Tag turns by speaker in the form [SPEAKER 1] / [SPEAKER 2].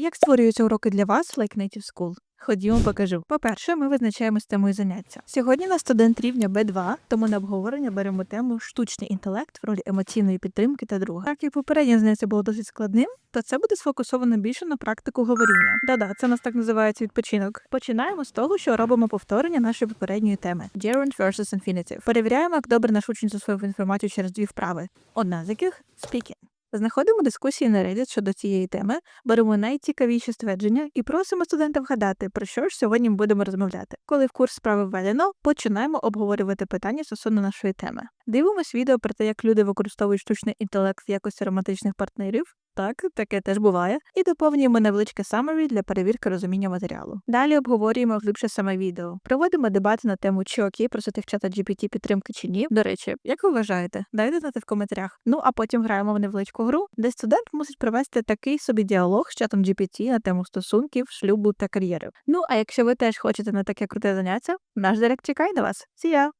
[SPEAKER 1] Як створюються уроки для вас, Like Native School? Ходімо, покажу. По-перше, ми визначаємо з темою заняття. Сьогодні на студент рівня B2, тому на обговорення беремо тему штучний інтелект в ролі емоційної підтримки та друга. Так як попереднє заняття було досить складним, то це буде сфокусовано більше на практику говоріння. Да-да, це нас так називається відпочинок. Починаємо з того, що робимо повторення нашої попередньої теми Gerund versus Infinitive. Перевіряємо, як добре наш учень засвоїв інформацію через дві вправи. Одна з яких speaking. Знаходимо дискусії на Reddit щодо цієї теми, беремо найцікавіші ствердження і просимо студента вгадати, про що ж сьогодні ми будемо розмовляти. Коли в курс справи введено, починаємо обговорювати питання стосовно нашої теми. Дивимось відео про те, як люди використовують штучний інтелект в якості романтичних партнерів. Так, таке теж буває, і доповнюємо невеличке summary для перевірки розуміння матеріалу. Далі обговорюємо глибше саме відео. Проводимо дебати на тему, чи окей просити в чата GPT підтримки чи ні. До речі, як ви вважаєте? Дайте знати в коментарях. Ну а потім граємо в невеличку гру, де студент мусить провести такий собі діалог з чатом GPT на тему стосунків, шлюбу та кар'єри. Ну а якщо ви теж хочете на таке круте заняття, наш директ чекає на вас. Ya!